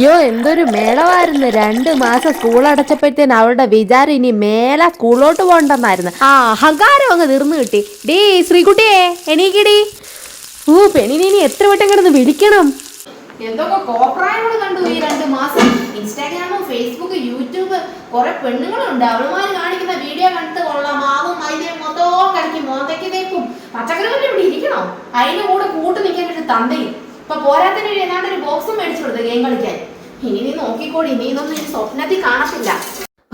യോ എന്തൊരു മേളമായിരുന്നു. രണ്ട് മാസം സ്കൂൾ അടച്ചപ്പോഴത്തേന് അവളുടെ വിചാരം ഇനി മേലെ സ്കൂളിലോട്ട് പോകണ്ടെന്നായിരുന്നു. ആ അഹങ്കാരം അങ്ങ് തീർന്നു കിട്ടി. ഡീ ശ്രീകുട്ടിയെ എണീക്കിടി. ഊ പെണ്ണിനെ ഇനി എത്ര വട്ടം കിടന്ന് വിളിക്കണം? എന്തൊക്കെ കോപ്രായങ്ങൾ കണ്ടു ഈ രണ്ട് മാസം? ഇൻസ്റ്റാഗ്രാമും ഫേസ്ബുക്ക് യൂട്യൂബ് കുറെ പെണ്ണുങ്ങളുണ്ട്. അവളുമാർ കാണിക്കുന്ന വീഡിയോ കണ്ടിട്ട് കൊള്ളാം. മാവും മൈദയും മൊത്തവും കളിക്കും മോന്തയ്ക്ക് തേക്കും. പച്ചക്കറികളിൽ ഇവിടെ ഇരിക്കണോ? അതിന്റെ കൂടെ കൂട്ട് നിൽക്കാൻ ഒരു തന്തയും. ഇപ്പൊ പോരാത്തിന് ഒരു ഏതാണ്ട് ഒരു ബോക്സും മേടിച്ചു കൊടുത്തു ഗെയിം കളിക്കാൻ. ഇനി നീ നോക്കിക്കോടി ഇനി ഇതൊന്നും ഇനി സ്വപ്നത്തിൽ കാണത്തില്ല.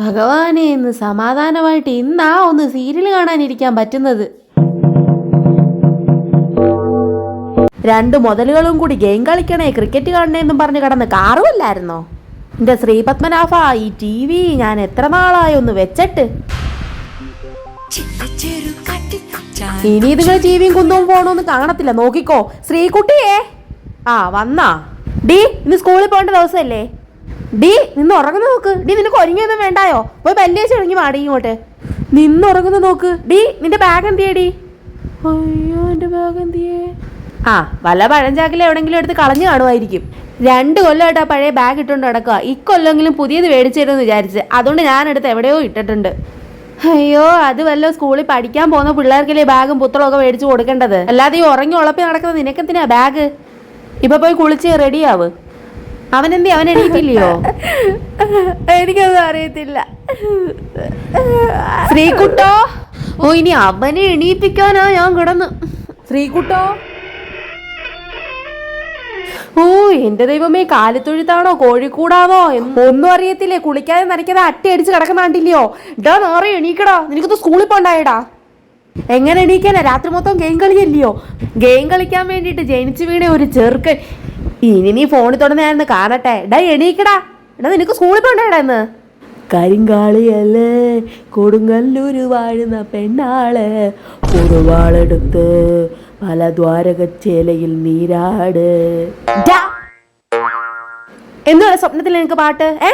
ഭഗവാനെ ഇന്ന് സമാധാനമായിട്ട് ഇന്നാ ഒന്ന് സീരിയൽ കാണാനിരിക്കാൻ പറ്റുന്നത്. രണ്ട് മുതലുകളും കൂടി ഗെയിം കളിക്കണേ ക്രിക്കറ്റ് കാണണേ കാണണേന്നും പറഞ്ഞ് കിടന്ന് കാറുമല്ലായിരുന്നോ? എന്റെ ശ്രീപത്മനാഭ ഈ ടി വി ഞാൻ എത്ര നാളായി ഒന്ന് വെച്ചിട്ട്? ഇനി ഇതുങ്ങൾ ടി വിയും കുന്തവും പോണോന്ന് കാണത്തില്ല. നോക്കിക്കോ ശ്രീകുട്ടിയേ. ആ വന്നാ. ഡി ഇന്ന് സ്കൂളിൽ പോകേണ്ട ദിവസമല്ലേ? ഡി നിന്ന് ഉറങ്ങുന്ന നോക്ക്. ഡി നിനക്ക് ഒരുങ്ങിയൊന്നും വേണ്ടായോ? പോയി പല്ലിയ ചെറുങ്ങി മാടി ഇങ്ങോട്ട്. നിന്ന് ഉറങ്ങുന്ന നോക്ക്. ഡി നിന്റെ ബാഗ് എന്തിയേ ഡി അയ്യോ എന്റെ ബാഗ് എന്തിയേ? ആ വല്ല പഴഞ്ചാക്കിൽ എവിടെങ്കിലും എടുത്ത് കളഞ്ഞു കാണുമായിരിക്കും. രണ്ട് കൊല്ലമായിട്ട് ആ പഴയ ബാഗ് ഇട്ടുകൊണ്ട് നടക്കുക. ഇക്കൊല്ലെങ്കിലും പുതിയത് മേടിച്ചു തരുമെന്ന് വിചാരിച്ച്. അതുകൊണ്ട് ഞാനെടുത്ത് എവിടെയോ ഇട്ടിട്ടുണ്ട്. അയ്യോ അത് വല്ല സ്കൂളിൽ പഠിക്കാൻ പോകുന്ന പിള്ളേർക്കല്ലേ ബാഗും പുത്തളമൊക്കെ മേടിച്ചു കൊടുക്കേണ്ടത്? അല്ലാതെ ഈ ഉറങ്ങി ഉളപ്പി നടക്കുന്ന നിനക്കെന്തിനാ ബാഗ് ഇപ്പൊ പോയി കുളിച്ച് റെഡിയാവ്. അവനെന്തി അവൻ എണീറ്റില്ലയോ? എനിക്കത് അറിയത്തില്ല. ശ്രീകുട്ടോ? ഓ ഇനി അവനെ എണീപ്പിക്കാനാ ഞാൻ കിടന്ന്. ശ്രീകുട്ടോ? ഓ എന്റെ ദൈവമേ കാലിത്തൊഴുത്താണോ കോഴിക്കൂടാണോ ഒന്നും അറിയത്തില്ലേ? കുളിക്കാതെ നനയ്ക്കാതെ അട്ടി അടിച്ച് കിടക്കുന്ന കണ്ടില്ലയോ? ഡാ നേറെ എണീക്കടാ. നിനക്കത് സ്കൂളിൽ പോണ്ടായടാ. എങ്ങനെ എണീക്കാനാ? രാത്രി മൊത്തം ഗെയിം കളിയല്ലയോ? ഗെയിം കളിക്കാൻ വേണ്ടിയിട്ട് ജനിച്ചു വീണ ഒരു ചെറുക്കൻ. ഇനി നീ ഫോണിൽ തുടർന്ന് കാണട്ടെ. ഡാ എണീക്കടാ. എടാ നിനക്ക് സ്കൂളിൽ പോണ്ടേടാ ഇന്ന്? കരിങ്കാളിയല്ലേ കൊടുങ്ങല്ലൂര് വാഴുന്ന പെണ്ണാൾ. കൊടുവാളെടുത്ത് പല ദ്വാരകച്ചേലയിൽ നീരാട്. എന്തുവാ സ്വപ്നത്തിൽ നിനക്ക് പാട്ട്? ഏ?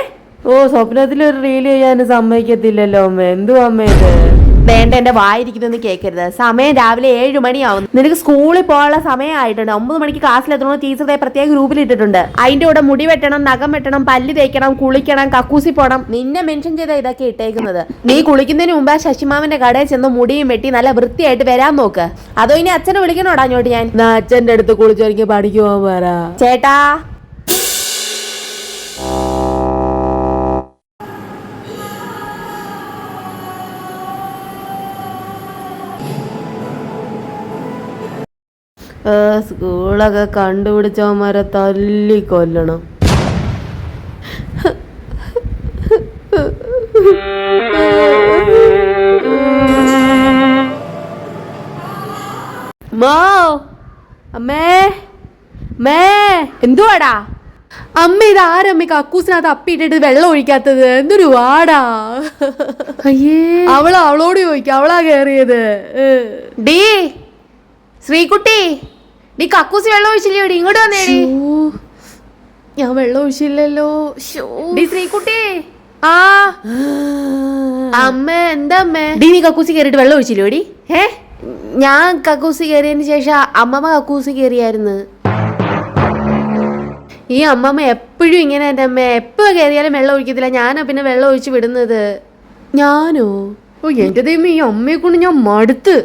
ഓ സ്വപ്നത്തിൽ ഒരു റീൽ ചെയ്യാൻ സമ്മതിക്കത്തില്ലല്ലോ അമ്മ. എന്തു അമ്മ ഇത്? വേണ്ട എന്റെ വായിരിക്കുന്നൊന്നും കേൾക്കരുത് സമയം രാവിലെ ഏഴ് മണിയാവും നിനക്ക് സ്കൂളിൽ പോകാനുള്ള സമയമായിട്ടുണ്ട്. ഒമ്പത് മണിക്ക് ക്ലാസ്സിലെത്തണോ ടീച്ചർ പ്രത്യേക ഗ്രൂപ്പിൽ ഇട്ടിട്ടുണ്ട്. അതിന്റെ കൂടെ മുടി വെട്ടണം നഖം വെട്ടണം പല്ല് തേക്കണം കുളിക്കണം കക്കൂസി പോണം. നിന്നെ മെൻഷൻ ചെയ്ത ഇതൊക്കെ ഇട്ടേക്കുന്നത്. നീ കുളിക്കുന്നതിന് മുമ്പ് ആ ശശിമാമന്റെ കടയിൽ ചെന്ന് മുടിയും വെട്ടി നല്ല വൃത്തിയായിട്ട് വരാൻ നോക്ക്. അതോ ഇനി അച്ഛനെ വിളിക്കണോടാ അങ്ങോട്ട് ഞാൻ? അച്ഛന്റെ അടുത്ത് കുളിച്ചൊരുക്കി പഠിക്കുവാൻ പറ. ചേട്ടാ സ്കൂളൊക്കെ കണ്ടുപിടിച്ചവന്മാരെ തല്ലി കൊല്ലണം. മോ അമ്മേ മേ എന്തുവാടാ? അമ്മ ഇത് ആരമ്മ കക്കൂസിനകത്ത് അപ്പിട്ടിട്ട് വെള്ളം ഒഴിക്കാത്തത്? എന്തൊരു വാടാ? അയ്യേ. അവൾ അവളോട് ചോദിക്കാം അവളാ കേറിയത്. ഡീ ശ്രീകുട്ടി. നീ കക്കൂസ് വെള്ളം ഒഴിച്ചില്ലേ ഇങ്ങോട്ട് വന്നേടി ഞാൻ വെള്ളം ഒഴിച്ചില്ലല്ലോ. ശ്രീകുട്ടി. ആ. അമ്മ എന്താ അമ്മ? ഡി നീ കക്കൂസി കയറിയിട്ട് വെള്ളം ഒഴിച്ചില്ലോടി ഏ ഞാൻ കക്കൂസി കയറിയതിന് ശേഷം അമ്മമ്മ കക്കൂസി കയറിയായിരുന്നു ഈ അമ്മമ്മ എപ്പോഴും ഇങ്ങനെ എന്റെ അമ്മ എപ്പോൾ കയറിയാലും വെള്ളം ഒഴിക്കത്തില്ല. ഞാനാ പിന്നെ വെള്ളം ഒഴിച്ച് വിടുന്നത്. ഞാനോ? ഓ എന്റെ ദൈവം ഈ അമ്മയെ കൊണ്ട് ഞാൻ മടുത്ത്.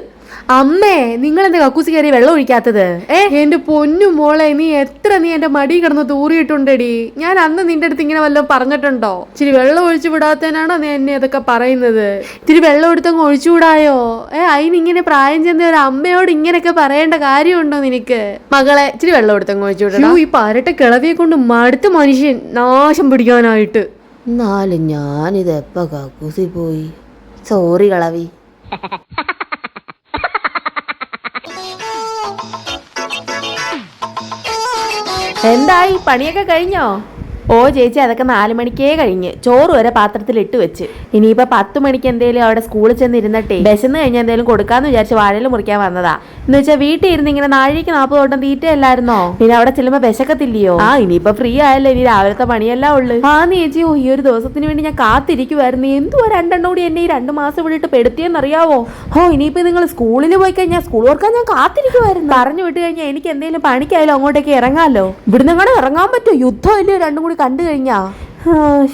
അമ്മേ നിങ്ങൾ എന്റെ കക്കൂസി കയറി വെള്ളം ഒഴിക്കാത്തത്? ഏ? എന്റെ പൊന്നു മോളെ നീ എത്ര നീ എന്റെ മടി കിടന്ന് തൂറിയിട്ടുണ്ടടി. ഞാൻ അന്ന് നിന്റെ അടുത്ത് ഇങ്ങനെ വല്ലതും പറഞ്ഞിട്ടുണ്ടോ? ഇച്ചിരി വെള്ളം ഒഴിച്ചു വിടാത്തതിനാണോ നീ എന്നെ ഇതൊക്കെ പറയുന്നത്? ഇത്തിരി വെള്ളം എടുത്തങ്ങ് ഒഴിച്ചുകൂടായോ ഏ അതിനിങ്ങനെ പ്രായം ചെന്ന ഒരു അമ്മയോട് ഇങ്ങനെയൊക്കെ പറയേണ്ട കാര്യമുണ്ടോ നിനക്ക്? മകളെ ഇച്ചിരി വെള്ളം എടുത്തങ്ങ് ഒഴിച്ചു വിടാ ഈ പരട്ട കിളവിയെ കൊണ്ട് മടുത്ത മനുഷ്യൻ നാശം പിടിക്കാനായിട്ട്. എന്നാലും ഞാനിത് എപ്പോ കക്കൂസി പോയി? സോറി കളവി. എന്തായി? പണിയൊക്കെ കഴിഞ്ഞോ? ഓ ചേച്ചി അതൊക്കെ നാല് മണിക്കേ കഴിഞ്ഞ്. ചോറ് വരെ പാത്രത്തിൽ ഇട്ട് വെച്ച്. ഇനിയിപ്പോ പത്ത് മണിക്ക് എന്തേലും അവിടെ സ്കൂളിൽ ചെന്ന് ഇരുന്നിട്ടേ ബസ്സിന്ന് കഴിഞ്ഞാൽ എന്തേലും കൊടുക്കാന്ന് വിചാരിച്ച് വാഴയിൽ മുറിക്കാൻ വന്നതാ. എന്ന് വെച്ചാൽ വീട്ടിൽ ഇരുന്ന് ഇങ്ങനെ നാഴിക്ക് നാൽപ്പത് വട്ടം തീറ്റയല്ലായിരുന്നോ? പിന്നെ അവിടെ ചെല്ലുമ്പോ വിശക്കത്തില്ലയോ? ആ ഇനിയിപ്പോ ഫ്രീ ആയല്ലോ ഇനി രാവിലത്തെ പണിയെല്ലാം ഉള്ളു. ആ ചേച്ചി ഓ ഈ ഒരു ദിവസത്തിന് വേണ്ടി ഞാൻ കാത്തിരിക്കുവായിരുന്നു. എന്തുവാ രണ്ടെണ്ണം കൂടി എന്നെ ഈ രണ്ട് മാസം വിട്ടിട്ട് പെടുത്തിയെന്നറിയാവോ? ഓ ഇനിയിപ്പോ നിങ്ങൾ സ്കൂളിൽ പോയി കഴിഞ്ഞാൽ സ്കൂൾ ഓർക്കാൻ ഞാൻ കാത്തിരിക്കുവായിരുന്നു. പറഞ്ഞു വിട്ട് കഴിഞ്ഞാൽ എനിക്ക് എന്തെങ്കിലും പണിക്കായാലും അങ്ങോട്ടേക്ക് ഇറങ്ങാമല്ലോ ഇവിടുന്ന് നിങ്ങളുടെ ഇറങ്ങാൻ പറ്റുമോ? യുദ്ധം ഇല്ലയോ രണ്ടും കൂടി കണ്ടു കഴിഞ്ഞാ?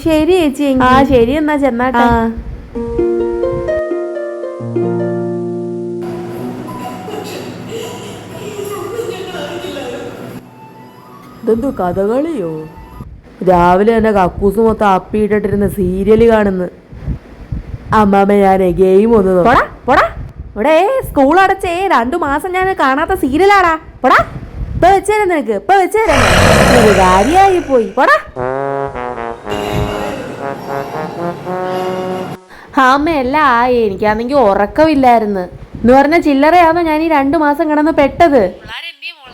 ശരി ചേച്ചി ആ ശരി എന്നാ ചെന്നാട്ട. ഇതെന്തോ കഥകളിയോ? രാവിലെ തന്നെ കക്കൂസ് മൊത്തം അപ്പിയിട്ടിട്ടിരുന്ന സീരിയൽ കാണുന്ന. അമ്മാമ്മ ഞാൻ ഗെയിം ഒന്ന് പോടാ പോടാ. ഇവിടെ സ്കൂൾ അടച്ചേ. രണ്ടു മാസം ഞാൻ കാണാത്ത സീരിയലാടാ. പോടാ. നിനക്ക് ഒരു പോയി. പോടാ. ആയി എനിക്കാണെങ്കിൽ ഉറക്കമില്ലായിരുന്നു. എന്ന് പറഞ്ഞ ചില്ലറയാണോ ഞാൻ ഈ രണ്ടു മാസം കിടന്ന് പെട്ടത്?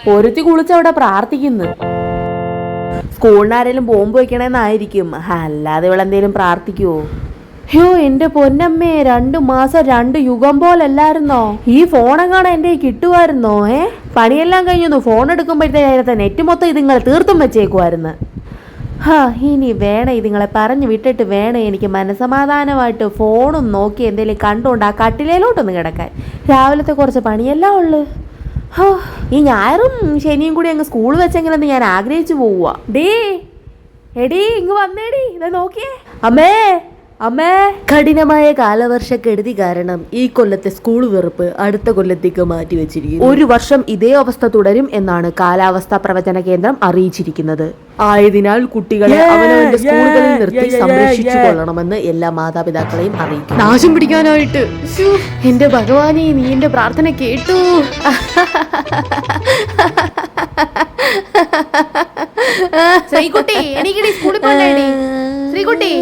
ഒരുത്തി കുളിച്ചവിടെ പ്രാർത്ഥിക്കുന്നു. സ്കൂളിനാരേലും ബോംബ് വെക്കണമെന്നായിരിക്കും അല്ലാതെ ഇവളെന്തേലും പ്രാർത്ഥിക്കുവോ? ഹ്യോ എന്റെ പൊന്നമ്മേ രണ്ടു മാസം രണ്ട് യുഗം പോലല്ലായിരുന്നോ? ഈ ഫോണെങ്ങാണ് എന്റെ കിട്ടുമായിരുന്നോ ഏ? പണിയെല്ലാം കഴിഞ്ഞു ഫോൺ എടുക്കുമ്പോഴത്തേക്കായിരുന്ന നെറ്റ് മൊത്തം ഇതിങ്ങൾ തീർത്തും വെച്ചേക്കുമായിരുന്നു ഹാ ഇനി വേണം ഇതിങ്ങളെ പറഞ്ഞു വിട്ടിട്ട് വേണേ എനിക്ക് മനസമാധാനമായിട്ട് ഫോണും നോക്കി എന്തെങ്കിലും കണ്ടുകൊണ്ട് ആ കട്ടിലയിലോട്ടൊന്ന് കിടക്കാൻ. രാവിലത്തെ കുറച്ച് പണിയെല്ലാം ഉള്ളു. ഹോ ഈ ഞായറും ശനിയും കൂടി അങ്ങ് സ്കൂൾ വെച്ചെങ്കിലെന്ന് ഞാൻ ആഗ്രഹിച്ചു പോവുക ഡേ എടീ ഇങ്ങ് വന്നേടി ഇതാ നോക്കിയേ. അമ്മേ! അമ്മേ. കഠിനമായ കാലവർഷക്കെടുതി കാരണം ഈ കൊല്ലത്തെ സ്കൂൾ വെറുപ്പ് അടുത്ത കൊല്ലത്തേക്ക് മാറ്റി വെച്ചിരിക്കുന്നു. ഒരു വർഷം ഇതേ അവസ്ഥ തുടരും എന്നാണ് കാലാവസ്ഥാ പ്രവചന കേന്ദ്രം അറിയിച്ചിരിക്കുന്നത്. ആയതിനാൽ കുട്ടികളെ അവനവന്റെ സ്കൂളുകളിൽ നിർത്തി സംരക്ഷിച്ചു കൊള്ളണമെന്ന് എല്ലാ മാതാപിതാക്കളെയും അറിയിക്കും നാശം പിടിക്കാനായിട്ട്. എന്റെ ഭഗവാനെ നീ എന്റെ പ്രാർത്ഥന കേട്ടു. ശ്രീകുട്ടി എനിക്ക് സ്കൂളിൽ ശ്രീകുട്ടി.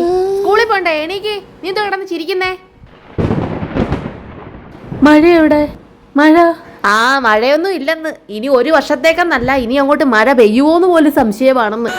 പോണ്ടേ എനിക്ക് നീ എന്തോ കിടന്ന് ചിരിക്കുന്നേ? മഴ എവിടെ? മഴ? ആ മഴയൊന്നും ഇല്ലെന്ന്. ഇനി ഒരു വർഷത്തേക്കെന്നല്ല ഇനി അങ്ങോട്ട് മഴ പെയ്യുമോന്ന് പോലും സംശയമാണെന്ന്.